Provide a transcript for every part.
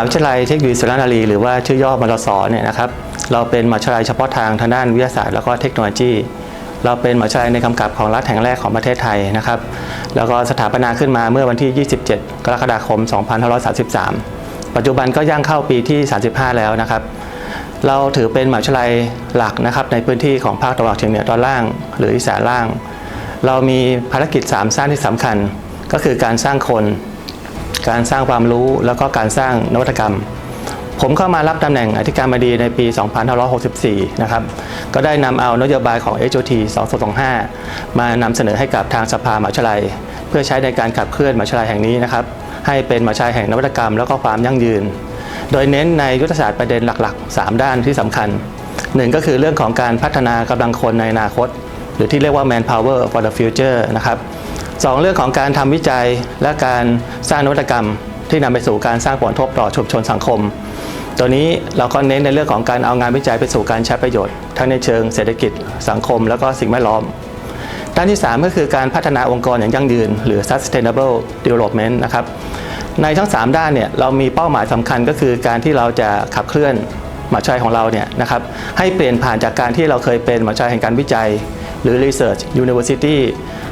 าวิทยาลัยเทคโนโลยีสุรนารีหรือว่าชื่อย่อมรสเนี่ยนะครับเราเป็นมหาวิทยาลัยเฉพาะทางทางด้านวิทยาศาสตร์แล้วก็เทคโนโลยีเราเป็นมหาวิทยาลัยในกำกับของรัฐแห่งแรกของประเทศไทยนะครับ แล้วก็สถาปนาขึ้นมาเมื่อวันที่ 27 กรกฎาคม 2533 ปัจจุบันก็ย่างเข้าปีที่ 35 แล้วนะครับ เราถือเป็นมหาวิทยาลัยหลักนะครับในพื้นที่ของภาคตะวันออกเฉียงเหนือตอนล่าง หรืออีสานล่าง เรามีภารกิจ 3 สร้างที่สำคัญ ก็คือการสร้างคน การสร้างความรู้แล้วก็การสร้างนวัตกรรม ผมเข้ามารับตำแหน่งอธิการบดีในปี 2564 นะครับ ก็ได้นำเอานโยบายของ HOT 2225 มานำเสนอให้กับทางสภามหาวิทยาลัย เพื่อใช้ในการขับเคลื่อนมหาวิทยาลัยแห่งนี้นะครับ ให้เป็นมหาวิทยาลัยแห่งนวัตกรรม แล้วก็ความยั่งยืน โดยเน้นในยุทธศาสตร์ประเด็นหลัก ๆ 3 ด้านที่สำคัญหนึ่งก็คือเรื่องของการพัฒนากำลังคนในอนาคต หรือที่เรียกว่า manpower for the future นะครับ สองเรื่องของการทำวิจัยและการสร้างนวัตกรรม ที่นำไปสู่การสร้างผลกระทบต่อชุมชนสังคม ตัวนี้เราก็เน้นในเรื่องของการเอางานวิจัยไปสู่การใช้ประโยชน์ ทั้งในเชิงเศรษฐกิจสังคม แล้วก็สิ่งแวดล้อมด้านที่ 3 ก็คือการพัฒนาองค์กรอย่างยั่งยืน หรือ sustainable development นะครับในทั้ง 3 ด้านเนี่ยเรามีเป้าหมายสำคัญก็คือการที่เราจะขับเคลื่อนมหาวิทยาลัยของเราเนี่ยนะครับให้เปลี่ยนผ่านจากการที่เราเคยเป็นมหาวิทยาลัยแห่งการวิจัย หรือ research university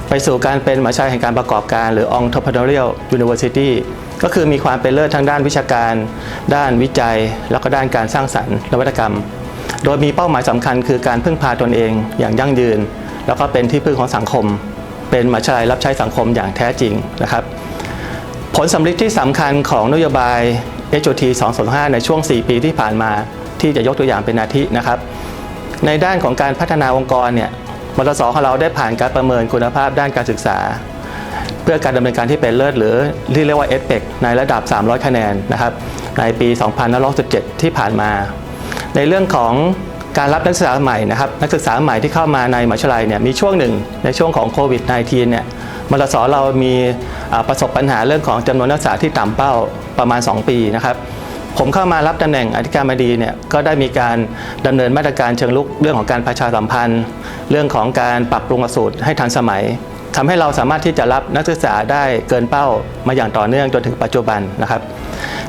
ไปสู่การเป็นมหาวิทยาลัยแห่งการประกอบการ หรือ entrepreneurial university ก็คือมีความเป็นเลิศทั้งด้านวิชาการ ด้านวิจัย แล้วก็ด้านการสร้างสรรค์นวัตกรรม โดยมีเป้าหมายสำคัญคือการพึ่งพาตนเองอย่างยั่งยืน แล้วก็เป็นที่พึ่งของสังคม เป็นมหาวิทยาลัยรับใช้สังคมอย่างแท้จริงนะครับ ผลสำลิดที่สำคัญของนโยบาย HOT 205ในช่วง 4 ปีที่ผ่านมา ที่จะยกตัวอย่างเป็นอาทินะครับ ในด้านของการพัฒนาองค์กรเนี่ย มตสของเราได้ผ่านการประเมินคุณภาพด้านการศึกษา เพื่อการดำเนินการที่เป็นเลิศหรือที่เรียกว่า EDPEC ในระดับ 300 คะแนนนะครับในปี2567ที่ผ่านมา ในเรื่องของการรับนักศึกษาใหม่นะครับนักศึกษาใหม่ที่เข้ามาในมหาวิทยาลัยเนี่ยมีช่วงหนึ่งในช่วงของโควิด -19 เนี่ยมตสเรามีประสบปัญหาเรื่องของจำนวนนักศึกษาที่ต่ำเป้าประมาณ 2 ปีนะครับ ผมเข้ามารับตำแหน่งอธิการบดีเนี่ยก็ได้มีการดำเนินมาตรการเชิงลุกเรื่องของการประชาสัมพันธ์ เรื่องของการปรับปรุงหลักสูตรให้ทันสมัยทำให้เราสามารถที่จะรับนักศึกษาได้เกินเป้ามาอย่างต่อเนื่องจนถึงปัจจุบันนะครับ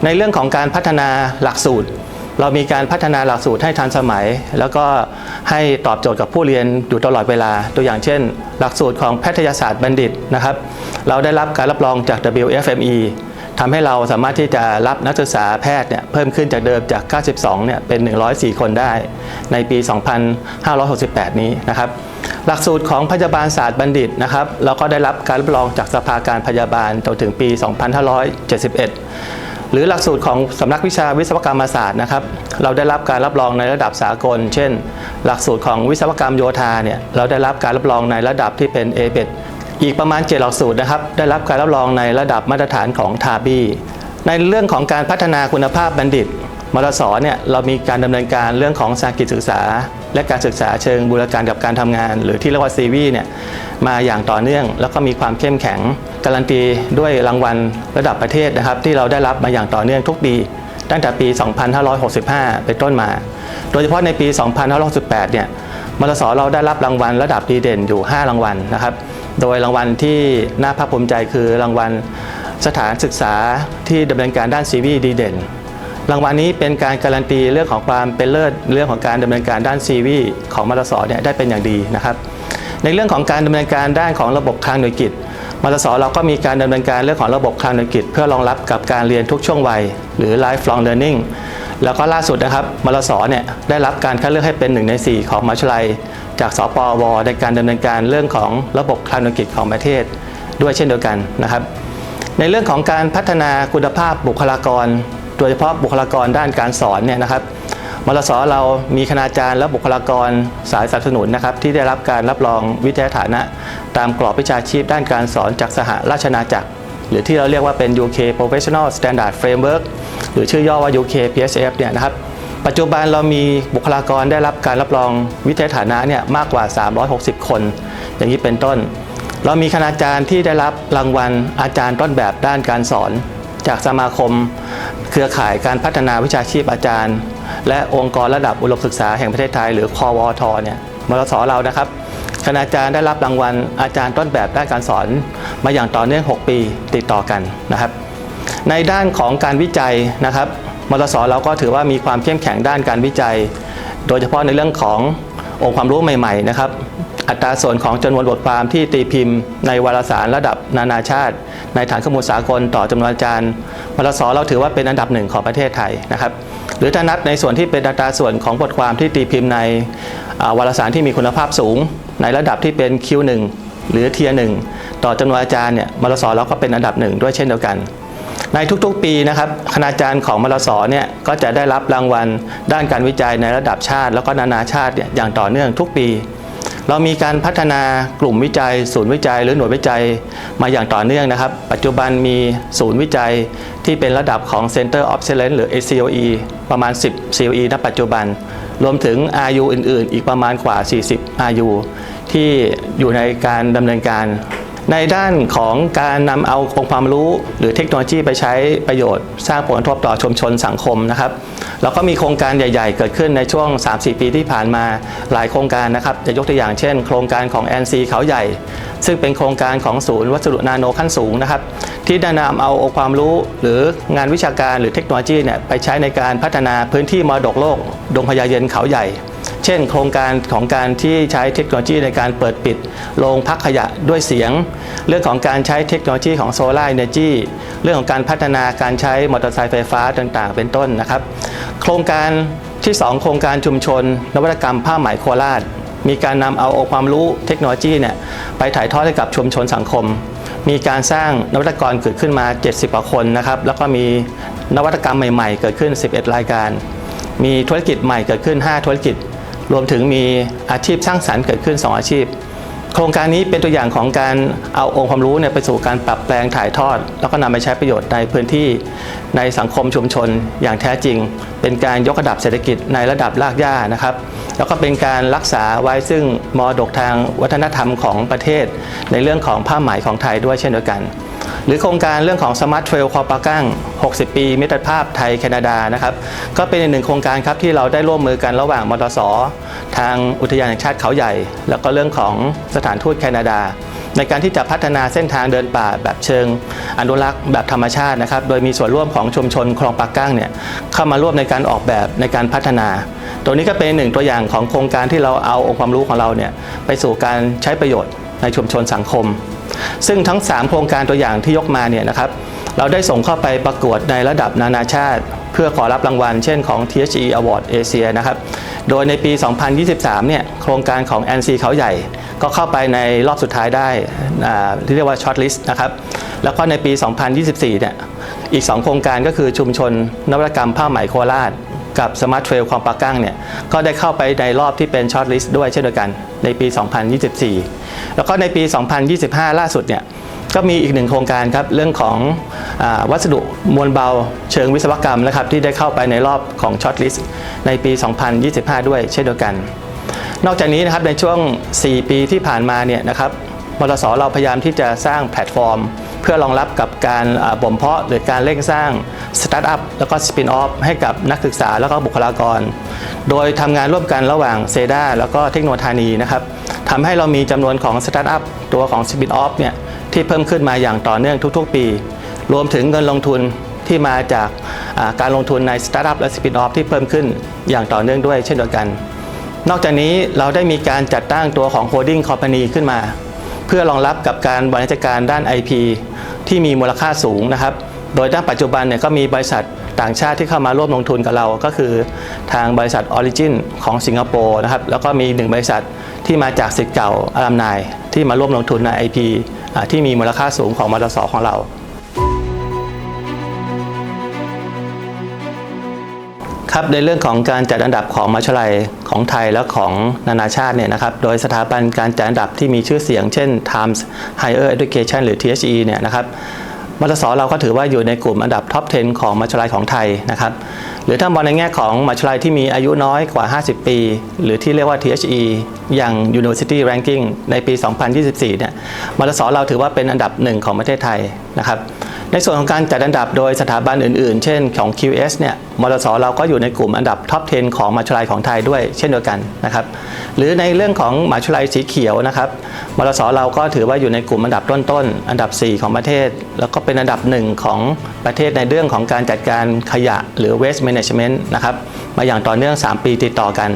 ในเรื่องของการพัฒนาหลักสูตร เรามีการพัฒนาหลักสูตรให้ทันสมัย แล้วก็ให้ตอบโจทย์กับผู้เรียนอยู่ตลอดเวลา ตัวอย่างเช่น หลักสูตรของแพทยศาสตร์บัณฑิตนะครับ เราได้รับการรับรองจาก WFME ทำให้เราสามารถที่จะรับนักศึกษาแพทย์เนี่ยเพิ่มขึ้นจากเดิมจาก 92 เนี่ยเป็น 104 คนได้ในปี 2568 นี้นะครับหลักสูตรของพยาบาลศาสตร์บัณฑิตนะครับเราก็ได้รับการรับรองจากสภาการพยาบาลจนถึงปี 2571 หรือหลักสูตรของสำนักวิชาวิศวกรรมศาสตร์นะครับ เราได้รับการรับรองในระดับสากล เช่น หลักสูตรของวิศวกรรมโยธาเนี่ยเราได้รับการรับรองในระดับที่เป็น a b e อีกประมาณ 7 หลักสูตรนะครับ ได้รับการรับรองในระดับมาตรฐานของทาบีในเรื่องของการพัฒนาคุณภาพบัณฑิตมรสเนี่ยเรามีการดำเนินการเรื่องของสากิจศึกษา และการศึกษาเชิงบูรการกับการทำงาน หรือที่เรียกว่า CV เนี่ยมาอย่างต่อเนื่อง แล้วก็มีความเข้มแข็ง การันตีด้วยรางวัลระดับประเทศนะครับ ที่เราได้รับมาอย่างต่อเนื่องทุกปีตั้งแต่ปี 2565 เป็นต้นมา โดยเฉพาะในปี 2568 เนี่ยมรสเราได้รับรางวัลระดับดีเด่นอยู่ 5 รางวัลนะครับ โดยรางวัลที่น่าภาคภูมิใจคือรางวัลสถานศึกษาที่ดำเนินการด้าน CV ดีเด่น รางวัลนี้เป็นการการันตีเรื่องของความเป็นเลิศเรื่องของการดำเนินการด้าน CV ของมรสเนี่ยได้เป็นอย่างดีนะครับ ในเรื่องของการดำเนินการด้านของระบบคลังหน่วยกิจมรสเราก็มีการดำเนินการเรื่องของระบบคลังหน่วยกิจ เพื่อรองรับกับการเรียนทุกช่วงวัย หรือ lifelong learning แล้วก็ล่าสุดนะครับมรสเนี่ยได้รับการคัดเลือกให้เป็นหนึ่งใน 4 ของมหาวิทยาลัย จากสปวในการดำเนินการเรื่องของระบบคลังหน่วยกิจของประเทศ ด้วยเช่นเดียวกันนะครับ ในเรื่องของการพัฒนาคุณภาพบุคลากร โดยเฉพาะบุคลากรด้านการสอนเนี่ยนะครับมรสเรามีคณาจารย์และบุคลากรสายสนับสนุนนะครับที่ได้รับการรับรองวิทยาฐานะ ตามกรอบวิชาชีพด้านการสอนจากสหราชอาณาจักร หรือที่เราเรียกว่าเป็น UK Professional Standard Framework หรือชื่อย่อว่า UK PSF เนี่ยนะครับปัจจุบันเรามีบุคลากรได้รับการรับรองวิทยาฐานะเนี่ยมากกว่า 360 คน อย่างนี้เป็นต้น เรามีคณาจารย์ที่ได้รับรางวัลอาจารย์ต้นแบบด้านการสอน จากสมาคม เครือข่ายการพัฒนาวิชาชีพอาจารย์ และองค์กรระดับอุดมศึกษาแห่งประเทศไทย หรือคอวทเนี่ยมรสเรานะครับ ณาจารย์ได้รับรางวัลอาจารย์ต้นแบบด้านการสอน มาอย่างต่อเนื่อง 6 ปีติดต่อกันนะครับ ในด้านของการวิจัยนะครับมรสเราก็ถือว่ามีความเข้มแข็งด้านการวิจัย โดยเฉพาะในเรื่องขององค์ความรู้ใหม่ๆนะครับอัตราส่วนของจำนวนบทความที่ตีพิมพ์ในวารสารระดับนานาชาติ ในฐานข้อมูลสากลต่อจำนวนอาจารย์มรสเราถือว่าเป็นอันดับหนึ่งของประเทศไทยนะครับ หรือถ้านับในส่วนที่เป็นอัตราส่วนของบทความที่ตีพิมพ์ใน วารสารที่มีคุณภาพสูง ในระดับที่เป็น Q1 หรือเทียหนึ่งต่อจำนวนอาจารย์เนี่ยมรสเราก็เป็นอันดับหนึ่งด้วยเช่นเดียวกัน ในทุกๆปีนะครับคณาจารย์ของมรสเนี่ยก็จะได้รับรางวัลด้านการวิจัยในระดับชาติ แล้วก็นานาชาติเนี่ยอย่างต่อเนื่องทุกปี เรามีการพัฒนากลุ่มวิจัย ศูนย์วิจัย หรือหน่วยวิจัยมาอย่างต่อเนื่องนะครับ ปัจจุบันมีศูนย์วิจัยที่เป็นระดับของ Center of Excellence หรือ ACOE ประมาณ 10 COE ณปัจจุบัน รวมถึง RU อื่น ๆ อีกประมาณกว่า 40 RU ที่อยู่ในการดำเนินการ ในด้านของการนำเอาองค์ความรู้ หรือเทคโนโลยีไปใช้ประโยชน์ สร้างผลกระทบต่อชุมชนสังคมนะครับเราก็มีโครงการใหญ่ ๆ เกิดขึ้นในช่วง 3-4 ปีที่ผ่านมาหลายโครงการนะครับจะยกตัวอย่างเช่น โครงการของ NC เขาใหญ่ ซึ่งเป็นโครงการของศูนย์วัสดุนาโนขั้นสูงนะครับที่ได้นำเอาองค์ความรู้ หรืองานวิชาการหรือเทคโนโลยีเนี่ยไปใช้ในการพัฒนาพื้นที่มรดกโลกดงพญาเย็นเขาใหญ่ เช่น โครงการของการที่ใช้เทคโนโลยีในการเปิดปิดโรงพักขยะด้วยเสียง เรื่องของการใช้เทคโนโลยีของโซลาร์เอเนจีเรื่องของการพัฒนาการใช้มอเตอร์ไซค์ไฟฟ้าต่างๆ เป็นต้นนะครับ โครงการที่ 2 โครงการชุมชน นวัตกรรมผ้าไหมโคราช มีการนำเอาองค์ความรู้เทคโนโลยีเนี่ยไปถ่ายทอดให้กับชุมชนสังคม มีการสร้างนวัตกรเกิดขึ้นมา 70กว่าคนนะครับ แล้วก็มีนวัตกรรมใหม่ ๆ เกิดขึ้น 11 รายการ มีธุรกิจใหม่เกิดขึ้น 5 ธุรกิจ รวมถึงมีอาชีพสร้างสรรค์เกิดขึ้น 2 อาชีพ โครงการนี้เป็นตัวอย่างของการเอาองค์ความรู้เนี่ยไปสู่การปรับแปลงถ่ายทอด แล้วก็นำไปใช้ประโยชน์ในพื้นที่ในสังคมชุมชนอย่างแท้จริง เป็นการยกระดับเศรษฐกิจในระดับรากหญ้านะครับ แล้วก็เป็นการรักษาไว้ซึ่งมรดกทางวัฒนธรรมของประเทศ ในเรื่องของผ้าไหมของไทยด้วยเช่นเดียวกัน หรือโครงการเรื่องของ Smart Trail คอปากั้ง 60 ปีมิตรภาพไทยแคนาดานะครับก็เป็นอีกหนึ่งโครงการครับที่เราได้ร่วมมือกันระหว่างมตสทางอุทยานแห่งชาติเขาใหญ่ แล้วก็เรื่องของสถานทูตแคนาดา ในการที่จะพัฒนาเส้นทางเดินป่าแบบเชิง อนุรักษ์แบบธรรมชาตินะครับโดยมีส่วนร่วมของชุมชนคลองปากกั้งเนี่ยเข้ามาร่วมในการออกแบบในการพัฒนา ตัวนี้ก็เป็นหนึ่งตัวอย่างของโครงการที่เราเอาองค์ความรู้ของเราเนี่ยไปสู่การใช้ประโยชน์ในชุมชนสังคม ซึ่งทั้ง 3 โครงการตัวอย่างที่ยกมาเนี่ยนะครับเราได้ส่งเข้าไปประกวดในระดับนานาชาติ เพื่อขอรับรางวัลเช่นของ THE Award Asia นะครับโดยในปี 2023 เนี่ยโครงการของ NC เขาใหญ่ ก็เข้าไปในรอบสุดท้ายได้ที่เรียกว่า Short List นะครับแล้วก็ในปี 2024 เนี่ยอีก 2 โครงการก็คือชุมชนนวัตกรรมผ้าไหมโคราช กับ Smart Trail คลองปากั้งเนี่ยก็ได้เข้าไปในรอบที่เป็น Short List ด้วยเช่นเดียวกันในปี 2024 แล้วก็ในปี 2025 ล่าสุดเนี่ยก็มีอีกหนึ่งโครงการครับเรื่องของอวัสดุมวลเบาเชิงวิศวกรรมนะครับที่ได้เข้าไปในรอบของช็อตลิสต์ในปี 2025 ด้วยเช่นเดียวกัน นอกจากนี้นะครับในช่วง 4 ปีที่ผ่านมาเนี่ยนะครับมตสเราพยายามที่จะสร้างแพลตฟอร์ม เพื่อรองรับกับการบ่มเพาะหรือการเร่งสร้างสตาร์ทอัพแล้วก็สปินออฟให้กับนักศึกษาแล้วก็บุคลากร โดยทำงานร่วมกันระหว่างเซดาแล้วก็เทคโนโลยีนะครับทำให้เรามีจำนวนของสตาร์ทอัพตัวของสปินออฟเนี่ยที่เพิ่มขึ้นมาอย่างต่อเนื่องทุกๆ ปี รวมถึงเงินลงทุนที่มาจากาการลงทุนในสตาร์ทอัพและสปินออฟที่เพิ่มขึ้นอย่างต่อเนื่องด้วยเช่นเดียวกัน นอกจากนี้เราได้มีการจัดตั้งตัวของ Holding Company ขึ้นมา เพื่อรองรับกับการบริหารจัดการด้าน IP ที่มีมูลค่าสูงนะครับ โดยด้านปัจจุบันเนี่ยก็มีบริษัทต่างชาติที่เข้ามาร่วมลงทุนกับเรา ก็คือทางบริษัท Origin ของสิงคโปร์นะครับ แล้วก็มีหนึ่งบริษัทที่มาจากสิทธิ์เก่าอารามนายที่มาร่วมลงทุนใน IP อ่าที่มีมูลค่าสูงของมตสของเรา ครับในเรื่องของการจัดอันดับของมหาวิทยาลัยของไทยและของนานาชาติเนี่ยนะครับโดยสถาบันการจัดอันดับที่มีชื่อเสียง เช่น Times Higher Education หรือ THE เนี่ยนะครับมตสเราก็ถือว่าอยู่ในกลุ่มอันดับท็อป 10 ของมหาวิทยาลัยของไทยนะครับหรือถ้ามองในแง่ของมหาวิทยาลัยที่มีอายุน้อยกว่า 50 ปี หรือที่เรียกว่า THE อย่าง University Ranking ในปี 2024 เนี่ยมตสเราถือว่าเป็นอันดับหนึ่งของประเทศไทยนะครับ ในส่วนของการจัดอันดับโดยสถาบันอื่นๆ เช่นของ QS เนี่ย มรสเราก็อยู่ในกลุ่มอันดับท็อป 10 ของมาวิทยาลัยของไทยด้วยเช่นเดียวกันนะครับ หรือในเรื่องของมาวิทยาลัยสีเขียวนะครับ มรสเราก็ถือว่าอยู่ในกลุ่มอันดับต้นๆ อันดับ 4 ของประเทศ แล้วก็เป็นอันดับหนึ่งของประเทศในเรื่องของการจัดการขยะหรือ waste management นะครับ มาอย่างต่อเนื่อง 3 ปีติดต่อกัน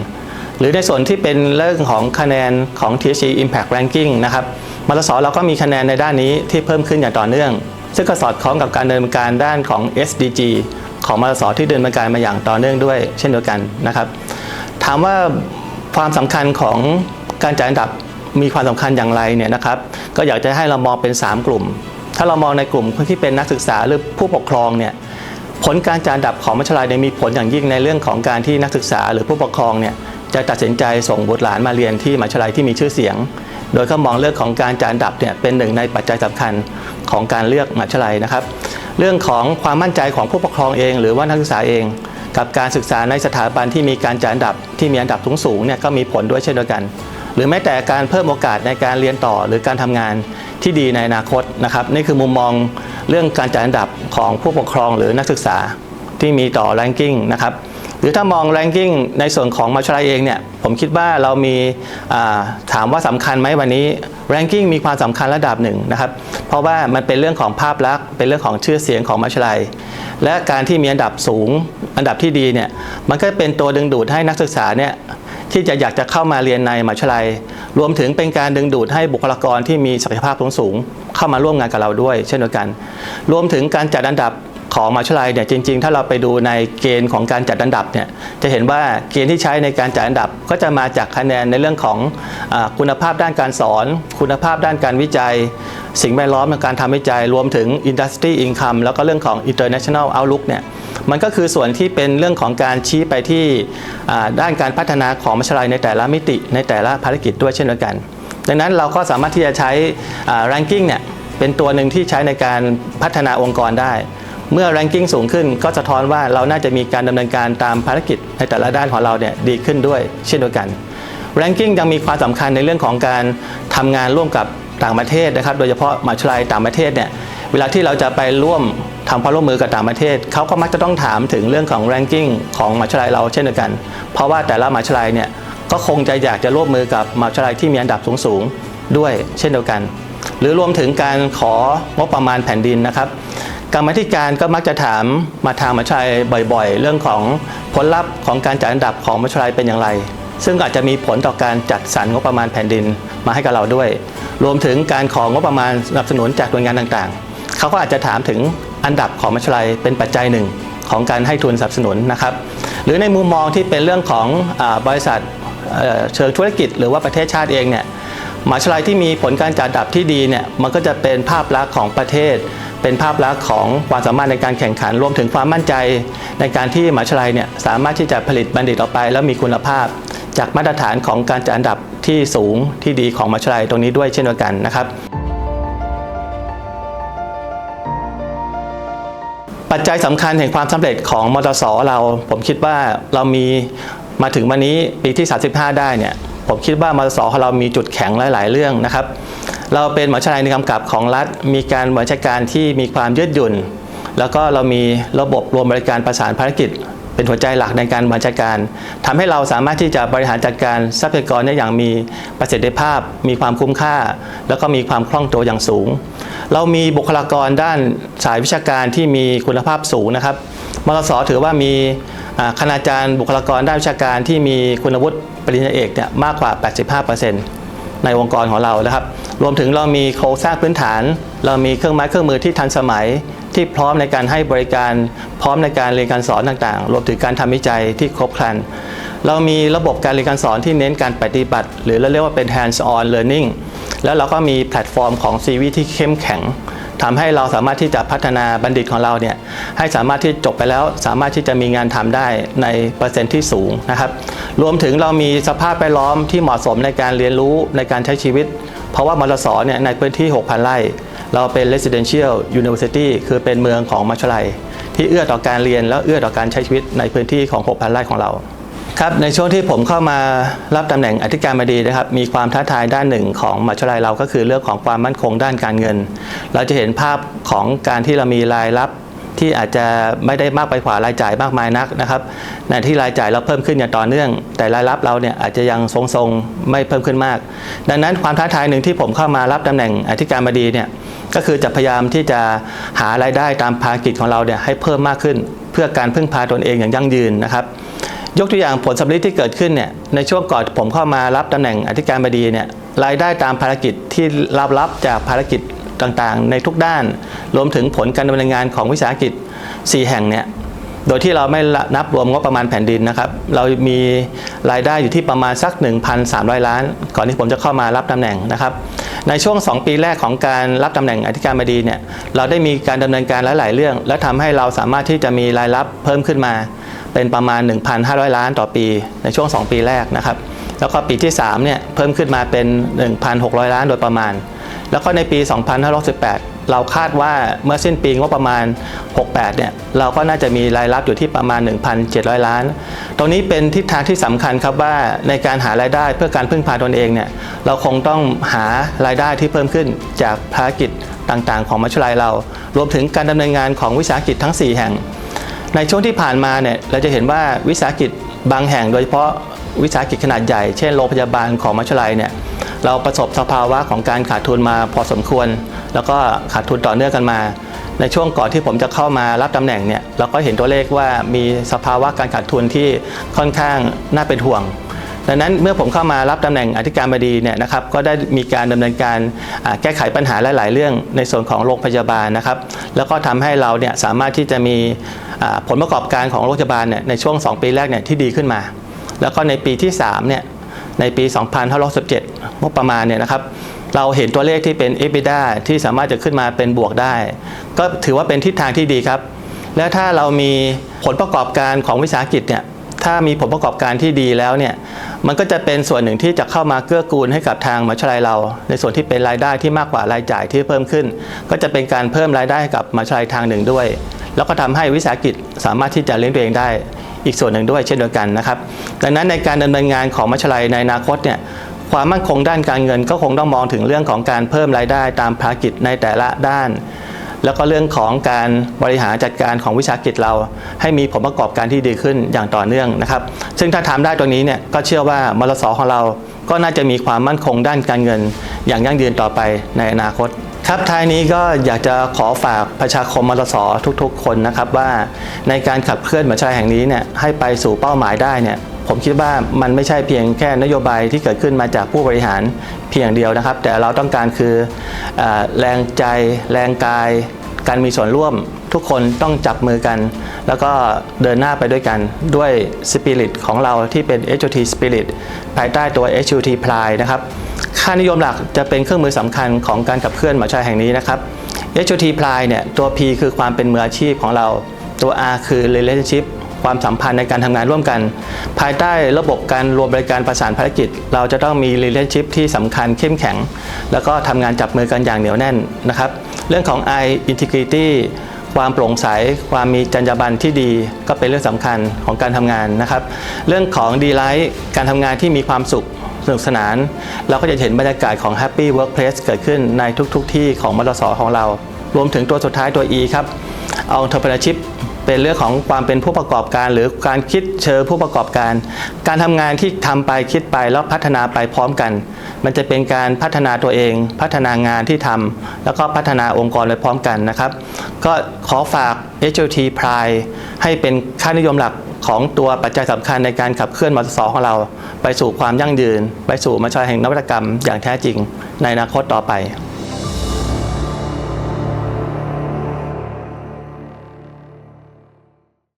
หรือในส่วนที่เป็นเรื่องของคะแนนของ THC Impact Ranking นะครับ มรสเราก็มีคะแนนในด้านนี้ที่เพิ่มขึ้นอย่างต่อเนื่อง ซึ่งก็สอดคล้องกับการดำเนินการด้านของ SDG ของมรสที่เดินดำเนินการมาอย่างต่อเนื่องด้วย เช่นเดียวกันนะครับ ถามว่าความสำคัญของการจัดอันดับมีความสำคัญอย่างไรเนี่ยนะครับ ก็อยากจะให้เรามองเป็น 3 กลุ่ม ถ้าเรามองในกลุ่มที่เป็นนักศึกษาหรือผู้ปกครองเนี่ยผลการจัดอันดับของมัธยมเนี่ยมีผลอย่างยิ่งในเรื่องของการที่นักศึกษาหรือผู้ปกครองเนี่ยจะตัดสินใจส่งบุตรหลานมาเรียนที่มัธยมที่มีชื่อเสียง โดยเขามองเรื่องของการจัดอันดับเนี่ยเป็นหนึ่งในปัจจัยสำคัญของการเลือกมัธยมนะครับ เรื่องของความมั่นใจของผู้ปกครองเอง หรือว่านักศึกษาเอง กับการศึกษาในสถาบันที่มีการจัดอันดับที่มีอันดับสูงๆเนี่ยก็มีผลด้วยเช่นเดียวกัน หรือแม้แต่การเพิ่มโอกาสในการเรียนต่อหรือการทำงานที่ดีในอนาคตนะครับนี่คือมุมมองเรื่องการจัดอันดับของผู้ปกครองหรือนักศึกษาที่มีต่อ ranking นะครับ หรือถ้ามอง ranking ในส่วนของมาชลัยเองเนี่ยผมคิดว่าเรามีถามว่าสำคัญไหมวันนี้ ranking มีความสำคัญระดับหนึ่งนะครับเพราะว่ามันเป็นเรื่องของภาพลักษณ์เป็นเรื่องของชื่อเสียงของมาชลัย และการที่มีอันดับสูง อันดับที่ดีเนี่ยมันก็เป็นตัวดึงดูดให้นักศึกษาเนี่ยที่จะอยากจะเข้ามาเรียนในมหาวิทยาลัย รวมถึงเป็นการดึงดูดให้บุคลากรที่มีศักยภาพสูงๆเข้ามาร่วมงานกับเราด้วย เช่นเดียวกัน รวมถึงการจัดอันดับ ของมหาวิทยาลัยเนี่ยจริง ๆ ถ้าเราไปดูในเกณฑ์ของการจัดอันดับเนี่ยจะเห็นว่าเกณฑ์ที่ใช้ในการจัดอันดับก็จะมาจากคะแนนในเรื่องของอคุณภาพด้านการสอน คุณภาพด้านการวิจัย สิ่งแวดล้อมในการทำวิจัยรวมถึง industry income แล้วก็เรื่องของ international outlook เนี่ยมันก็คือส่วนที่เป็นเรื่องของการชี้ไปที่ด้านการพัฒนาของมหาวิทยาลัยในแต่ละมิติในแต่ละภารกิจด้วยเช่นเดียวกัน ดังนั้นเราก็สามารถที่จะใช้ ranking เนี่ยเป็นตัวหนึ่งที่ใช้ในการพัฒนาองค์กรได้ เมื่อ ranking สูงขึ้นก็สะท้อนว่าเราน่าจะมีการดำเนินการตามภารกิจในแต่ละด้านของเราเนี่ยดีขึ้นด้วยเช่นเดียวกัน ranking ยังมีความสำคัญในเรื่องของการทำงานร่วมกับต่างประเทศนะครับ โดยเฉพาะมหาวิทยาลัยต่างประเทศเนี่ยเวลาที่เราจะไปร่วมทำความร่วมมือกับต่างประเทศเขาก็มักจะต้องถามถึงเรื่องของ ranking ของมหาวิทยาลัยเราเช่นเดียวกัน เพราะว่าแต่ละมหาวิทยาลัยเนี่ยก็คงจะอยากจะร่วมมือกับมหาวิทยาลัยที่มีอันดับสูงๆด้วยเช่นเดียวกัน หรือรวมถึงการของบประมาณแผ่นดินนะครับ กรรมธิการก็มักจะถามมาทางมหาวิทยาลัยบ่อยๆ เรื่องของผลลัพธ์ของการจัดอันดับของมหาวิทยาลัยเป็นอย่างไร ซึ่งอาจจะมีผลต่อการจัดสรรงบประมาณแผ่นดินมาให้กับเราด้วย รวมถึงการของงบประมาณสนับสนุนจากหน่วยงานต่างๆ เขาก็อาจจะถามถึงอันดับของมหาวิทยาลัยเป็นปัจจัยหนึ่งของการให้ทุนสนับสนุนนะครับ หรือในมุมมองที่เป็นเรื่องของอบริษัทเชิงธุรกิจ หรือว่าประเทศชาติเองเนี่ย มหาวิทยาลัยที่มีผลการจัดอันดับที่ดีเนี่ยมันก็จะเป็นภาพลักษณ์ของประเทศ เป็นภาพลักษณ์ของความสามารถในการแข่งขันรวมถึงความมั่นใจ ในการที่มหาวิทยาลัยเนี่ยสามารถที่จะผลิตบัณฑิตออกไป แล้วมีคุณภาพ จากมาตรฐานของการจัดอันดับที่สูงที่ดีของมหาวิทยาลัยตรงนี้ด้วยเช่นเดียวกันนะครับปัจจัยสำคัญแห่งความสำเร็จของมตสเรา ผมคิดว่าเรามีมาถึงวันนี้ปีที่ 35 ได้เนี่ย ผมคิดว่ามตสของเรามีจุดแข็งหลาย ๆ เรื่องนะครับ เราเป็นมหาวิทยายในกำกับของรัฐ มีการบริหารการที่มีความยืดหยุ่น แล้วก็เรามีระบบรวมบริการประสานภารกิจ เป็นหัวใจหลักในการบริหารการทำให้เราสามารถที่จะบริหารจัดการทรัพยากรได้อย่างมีประสิทธิภาพ มีความคุ้มค่า แล้วก็มีความคล่องตัวอย่างสูง เรามีบุคลากรด้านสายวิชาการที่มีคุณภาพสูงนะครับมรสถือว่ามี คณาจารย์บุคลากรด้านวิชาการที่มีคุณวุฒิปริญญาเอกเนี่ยมากกว่า 85%ในองค์กรของเรานะครับ รวมถึงเรามีโครงสร้างพื้นฐาน เรามีเครื่องไม้เครื่องมือที่ทันสมัยที่พร้อมในการให้บริการพร้อมในการเรียนการสอนต่างๆ รวมถึงการทำวิจัยที่ครบครัน เรามีระบบการเรียนการสอนที่เน้นการปฏิบัติ หรือเราเรียกว่าเป็น hands on learning แล้วเราก็มีแพลตฟอร์มของ CV ที่เข้มแข็ง ทำให้เราสามารถที่จะพัฒนาบัณฑิตของเราเนี่ยให้สามารถที่จบไปแล้ว สามารถที่จะมีงานทำได้ในเปอร์เซ็นต์ที่สูงนะครับ รวมถึงเรามีสภาพแวดล้อมที่เหมาะสมในการเรียนรู้ในการใช้ชีวิต เพราะว่ามรสเนี่ยในพื้นที่ 6,000 ไร่ เราเป็น residential university คือเป็นเมืองของมหาวิทยาลัย ที่เอื้อต่อการเรียนและเอื้อต่อการใช้ชีวิตในพื้นที่ของ 6,000 ไร่ของเรา ครับในช่วงที่ผมเข้ามารับตำแหน่งอธิการบดีนะครับ มีความท้าทายด้านหนึ่งของมหาวิทยาลัยเราก็คือเรื่องของความมั่นคงด้านการเงิน เราจะเห็นภาพของการที่เรามีรายรับที่อาจจะไม่ได้มากไปกว่ารายจ่ายมากมายนักนะครับในที่รายจ่ายเราเพิ่มขึ้นอย่างต่อเนื่อง แต่รายรับเราเนี่ยอาจจะยังทรงๆไม่เพิ่มขึ้นมาก ดังนั้นความท้าทายหนึ่งที่ผมเข้ามารับตำแหน่งอธิการบดีเนี่ยก็คือจะพยายามที่จะหารายได้ตามภารกิจของเราเนี่ยให้เพิ่มมากขึ้น เพื่อการพึ่งพาตนเองอย่างยั่งยืนนะครับ ยกตัวอย่างผลสำลิดที่เกิดขึ้นเนี่ยในช่วงก่อนผมเข้ามารับตำแหน่งอธิการบดีเนี่ยรายได้ตามภารกิจที่รับรับจากภารกิจต่างๆ ในทุกด้าน รวมถึงผลการดำเนินงานของวิสาหกิจ 4 แห่งเนี่ยโดยที่เราไม่นับรวมงบประมาณแผ่นดินนะครับ เรามีรายได้อยู่ที่ประมาณสัก 1,300 ล้าน ก่อนที่ผมจะเข้ามารับตำแหน่งนะครับ ในช่วง 2 ปีแรกของการรับตำแหน่งอธิการบดีเนี่ย เราได้มีการดำเนินการหลายๆเรื่อง และทำให้เราสามารถที่จะมีรายรับเพิ่มขึ้นมา เป็นประมาณ 1,500 ล้านต่อปีในช่วง 2 ปีแรกนะครับ แล้วก็ปีที่3เนี่ยเพิ่มขึ้นมาเป็น 1,600 ล้านโดยประมาณ แล้วก็ในปี 2568เราคาดว่าเมื่อสิ้นปีงบประมาณ 68 เนี่ยเราก็น่าจะมีรายรับอยู่ที่ประมาณ 1,700 ล้าน ตรงนี้เป็นทิศทางที่สำคัญครับว่าในการหารายได้เพื่อการพึ่งพาตนเองเนี่ยเราคงต้องหารายได้ที่เพิ่มขึ้นจากภารกิจต่างๆ ของมัชลัยเรา รวมถึงการดำเนินงานของวิสาหกิจทั้ง 4 แห่ง ในช่วงที่ผ่านมาเนี่ยเราจะเห็นว่าวิสาหกิจบางแห่งโดยเฉพาะวิสาหกิจขนาดใหญ่ เช่นโรงพยาบาลของมัชลัยเนี่ยเราประสบสภาวะของการขาดทุนมาพอสมควร แล้วก็ขาดทุนต่อเนื่องกันมา ในช่วงก่อนที่ผมจะเข้ามารับตำแหน่งเนี่ยเราก็เห็นตัวเลขว่ามีสภาวะการขาดทุนที่ค่อนข้างน่าเป็นห่วงดังนั้นเมื่อผมเข้ามารับตำแหน่งอธิการบดีเนี่ยนะครับก็ได้มีการดำเนินการแก้ไขปัญหาหลาย ๆ เรื่องในส่วนของโรงพยาบาลนะครับ แล้วก็ทำให้เราเนี่ยสามารถที่จะมี ผลประกอบการของโรงพยาบาลเนี่ยในช่วง 2 ปีแรกเนี่ยที่ดีขึ้นมา แล้วก็ในปีที่3เนี่ยในปี 2567งบประมาณเนี่ยนะครับเราเห็นตัวเลขที่เป็น EBITDA ที่สามารถจะขึ้นมาเป็นบวกได้ ก็ถือว่าเป็นทิศทางที่ดีครับ แล้วถ้าเรามีผลประกอบการของวิสาหกิจเนี่ยถ้ามีผลประกอบการที่ดีแล้วเนี่ยมันก็จะเป็นส่วนหนึ่งที่จะเข้ามาเกื้อกูลให้กับทางมหาวิทยาลัยเรา ในส่วนที่เป็นรายได้ที่มากกว่ารายจ่ายที่เพิ่มขึ้น ก็จะเป็นการเพิ่มรายได้ให้กับมหาวิทยาลัยทางหนึ่งด้วย แล้วก็ทำให้วิสาหกิจสามารถที่จะเลี้ยงตัวเองได้อีกส่วนหนึ่งด้วยเช่นเดียวกันนะครับ ดังนั้นในการดำเนินงานของมหาวิทยาลัยในอนาคตเนี่ยความมั่นคงด้านการเงินก็คงต้องมองถึงเรื่องของการเพิ่มรายได้ตามภารกิจในแต่ละด้าน แล้วก็เรื่องของการบริหารจัดการของวิสาหกิจเรา ให้มีผลประกอบการที่ดีขึ้นอย่างต่อเนื่องนะครับ ซึ่งถ้าทำได้ตรงนี้เนี่ยก็เชื่อว่ามรสของเรา ก็น่าจะมีความมั่นคงด้านการเงิน อย่างยั่งยืนต่อไปในอนาคต ครับท้ายนี้ก็อยากจะขอฝากประชาคมมรสทุกๆ คนนะครับว่าในการขับเคลื่อนมหาวิทยาลัยแห่งนี้เนี่ยให้ไปสู่เป้าหมายได้เนี่ยผมคิดว่ามันไม่ใช่เพียงแค่นโยบายที่เกิดขึ้นมาจากผู้บริหารเพียงเดียวนะครับ แต่เราต้องการคืออแรงใจแรงกาย การมีส่วนร่วม ทุกคนต้องจับมือกัน แล้วก็เดินหน้าไปด้วยกันด้วยสปิริตของเราที่เป็น HOT Spirit ภายใต้ตัว HOT Pride นะครับค่านิยมหลักจะเป็นเครื่องมือสำคัญของการขับเคลื่อนมหาวิทยายแห่งนี้นะครับ HOT Pride เนี่ยตัว P คือความเป็นมืออาชีพของเราตัว R คือ Relationship ความสัมพันธ์ในการทำงานร่วมกัน ภายใต้ระบบการรวมบริการประสานภารกิจ เราจะต้องมี relationship ที่สำคัญเข้มแข็ง แล้วก็ทำงานจับมือกันอย่างเหนียวแน่นนะครับ เรื่องของ I integrity ความโปร่งใส ความมีจรรยาบรรณที่ดีก็เป็นเรื่องสำคัญของการทำงานนะครับ เรื่องของดีไลท์การทำงานที่มีความสุขสนุกสนาน เราก็จะเห็นบรรยากาศของ Happy Workplace เกิดขึ้นในทุกๆทที่ของมรสของเรา รวมถึงตัวสุดท้ายตัว E ครับ Entrepreneurship เป็นเรื่องของความเป็นผู้ประกอบการ หรือการคิดเชิญผู้ประกอบการ การทำงานที่ทำไปคิดไปแล้วพัฒนาไปพร้อมกัน มันจะเป็นการพัฒนาตัวเอง พัฒนางานที่ทำแล้วก็พัฒนาองค์กรไปพร้อมกันนะครับ ก็ขอฝาก HOT Pride ให้เป็นค่านิยมหลักของตัวปัจจัยสำคัญในการขับเคลื่อนมสของเรา ไปสู่ความยั่งยืน ไปสู่มหาวิทยาลัยแห่งนวัตกรรม อย่างแท้จริงในอนาคตต่อไป